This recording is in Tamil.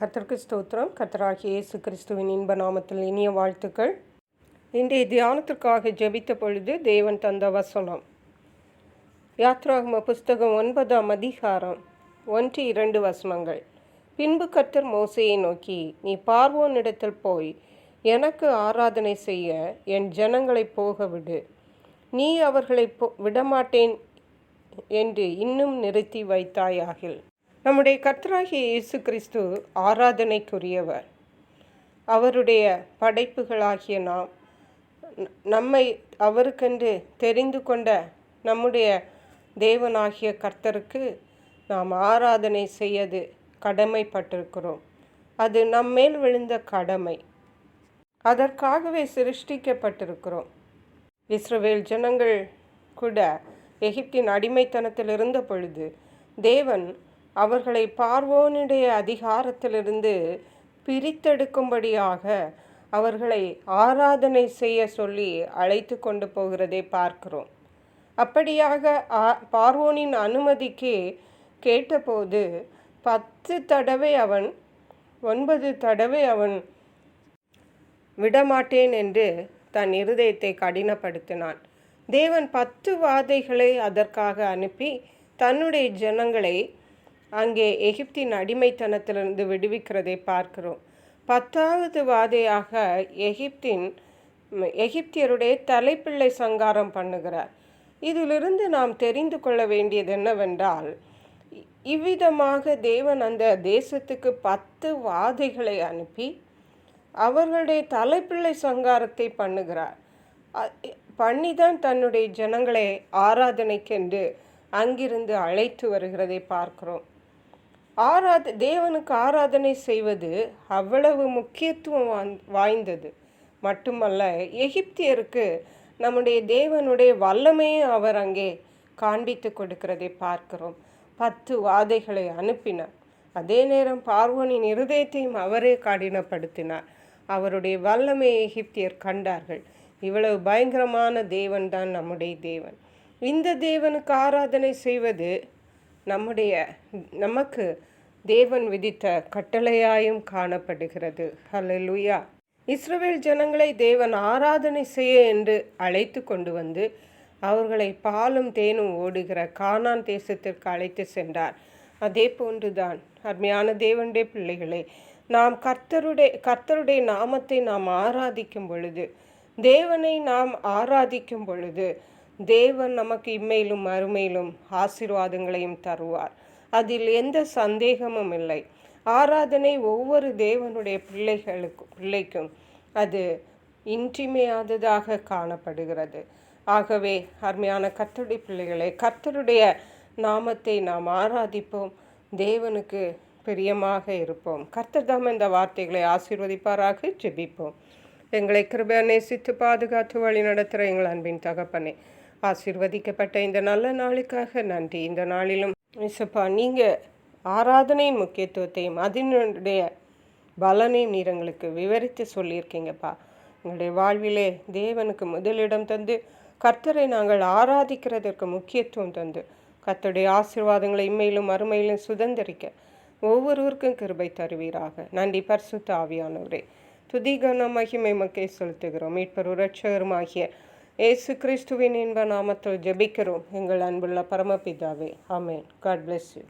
கர்த்தருக்கு ஸ்தோத்திரம். கத்தராகி இயேசு கிறிஸ்துவின் இன்ப நாமத்தில் இனிய வாழ்த்துக்கள். இன்றைய தியானத்திற்காக ஜெபித்த பொழுது தேவன் தந்த வசனம். யாத்ராகம புஸ்தகம் ஒன்பதாம் அதிகாரம் ஒன்று இரண்டு வசனங்கள். பின்பு கர்த்தர் மோசையை நோக்கி நீ பார்வோனிடத்தில் போய் எனக்கு ஆராதனை செய்ய என் ஜனங்களை போக விடு. நீ அவர்களை போ விடமாட்டேன் என்று இன்னும் நிறுத்தி வைத்தாயாகில். நம்முடைய கர்த்தராகிய இயேசு கிறிஸ்து ஆராதனைக்குரியவர். அவருடைய படைப்புகளாகிய நாம் நம்மை அவருக்கென்று தெரிந்து கொண்ட நம்முடைய தேவனாகிய கர்த்தருக்கு நாம் ஆராதனை செய்யது கடமைப்பட்டிருக்கிறோம். அது நம்மேல் விழுந்த கடமை. அதற்காகவே சிருஷ்டிக்கப்பட்டிருக்கிறோம். இஸ்ரவேல் ஜனங்கள் கூட எகிப்தின் அடிமைத்தனத்தில் இருந்த பொழுது தேவன் அவர்களை பார்வோனுடைய அதிகாரத்திலிருந்து பிரித்தெடுக்கும்படியாக அவர்களை ஆராதனை செய்ய சொல்லி அழைத்து கொண்டு போகிறதை பார்க்கிறோம். அப்படியாக ஆ- பார்வோனின் அனுமதிக்கு கேட்டபோது பத்து தடவை அவன் ஒன்பது தடவை அவன் விடமாட்டேன் என்று தன் இருதயத்தை கடினப்படுத்தினான். தேவன் பத்து வாதைகளை அதற்காக அனுப்பி தன்னுடைய ஜனங்களை அங்கே எகிப்தின் அடிமைத்தனத்திலிருந்து விடுவிக்கிறதை பார்க்கிறோம். பத்தாவது வாதையாக எகிப்தின் எகிப்தியருடைய தலைப்பிள்ளை சங்காரம் பண்ணுகிறார். இதிலிருந்து நாம் தெரிந்து கொள்ள வேண்டியது என்னவென்றால் இவ்விதமாக தேவன் அந்த தேசத்துக்கு பத்து வாதைகளை அனுப்பி அவர்களுடைய தலைப்பிள்ளை சங்காரத்தை பண்ணுகிறார். பண்ணிதான் தன்னுடைய ஜனங்களை ஆராதனைக்கென்று அங்கிருந்து அழைத்து வருகிறதை பார்க்கிறோம். ஆராத தேவனுக்கு ஆராதனை செய்வது அவ்வளவு முக்கியத்துவம் வாய்ந்தது. மட்டுமல்ல எகிப்தியருக்கு நம்முடைய தேவனுடைய வல்லமையை அவர் அங்கே காண்பித்து கொடுக்கிறதை பார்க்கிறோம். பத்து வாதைகளை அனுப்பினார். அதே நேரம் பார்வனின் இருதயத்தையும் அவரே கடினப்படுத்தினார். அவருடைய வல்லமையை எகிப்தியர் கண்டார்கள். இவ்வளவு பயங்கரமான தேவன் தான் நம்முடைய தேவன். இந்த தேவனுக்கு ஆராதனை செய்வது நம்முடைய நமக்கு தேவன் விதித்த கட்டளையாயும் காணப்படுகிறது. ஹalleluya. இஸ்ரவேல் ஜனங்களை தேவன் ஆராதனை செய்ய என்று அழைத்து கொண்டு வந்து அவர்களை பாலும் தேனும் ஓடுகிற கானான் தேசத்திற்கு அழைத்து சென்றார். அதே போன்றுதான் அருமையான தேவனுடைய பிள்ளைகளே நாம் கர்த்தருடைய கர்த்தருடைய நாமத்தை நாம் ஆராதிக்கும் பொழுது தேவனை நாம் ஆராதிக்கும் பொழுது தேவன் நமக்கு இம்மையிலும் அருமையிலும் ஆசீர்வாதங்களையும் தருவார். அதில் எந்த சந்தேகமும் இல்லை. ஆராதனை ஒவ்வொரு தேவனுடைய பிள்ளைகளுக்கும் பிள்ளைக்கும் அது இன்றிமையாததாக காணப்படுகிறது. ஆகவே அருமையான கர்த்தருடைய பிள்ளைகளை கர்த்தருடைய நாமத்தை நாம் ஆராதிப்போம். தேவனுக்கு பிரியமாக இருப்போம். கர்த்தர் தாம் இந்த வார்த்தைகளை ஆசீர்வதிப்பாராக ஜெபிப்போம். எங்களை கிருபையா நேசித்து பாதுகாத்து வழி நடத்துகிற எங்கள் அன்பின் தகப்பனே ஆசிர்வதிக்கப்பட்ட இந்த நல்ல நாளுக்காக நன்றி. இந்த நாளிலும் இசப்பா நீங்கள் ஆராதனையின் முக்கியத்துவத்தையும் அதனுடைய பலனையும் நீர் எங்களுக்கு விவரித்து சொல்லியிருக்கீங்கப்பா. எங்களுடைய வாழ்விலே தேவனுக்கு முதலிடம் தந்து கர்த்தரை நாங்கள் ஆராதிக்கிறதற்கு முக்கியத்துவம் தந்து கர்த்தருடைய ஆசீர்வாதங்களை இம்மையிலும் மறுமையிலும் சுதந்திரிக்க ஒவ்வொருவருக்கும் கிருபை தருவீராக. நன்றி பரிசுத்த ஆவியானவரே. துதிகன மகிமை மக்கை செலுத்துகிறோம். மீட்பர் உரட்சகருமாகிய ஏசு கிறிஸ்துவின் இன்ப நாமத்தில் ஜெபிக்கிறோம். எங்கள் அன்புள்ள பரமபிதாவே ஆமேன். God bless you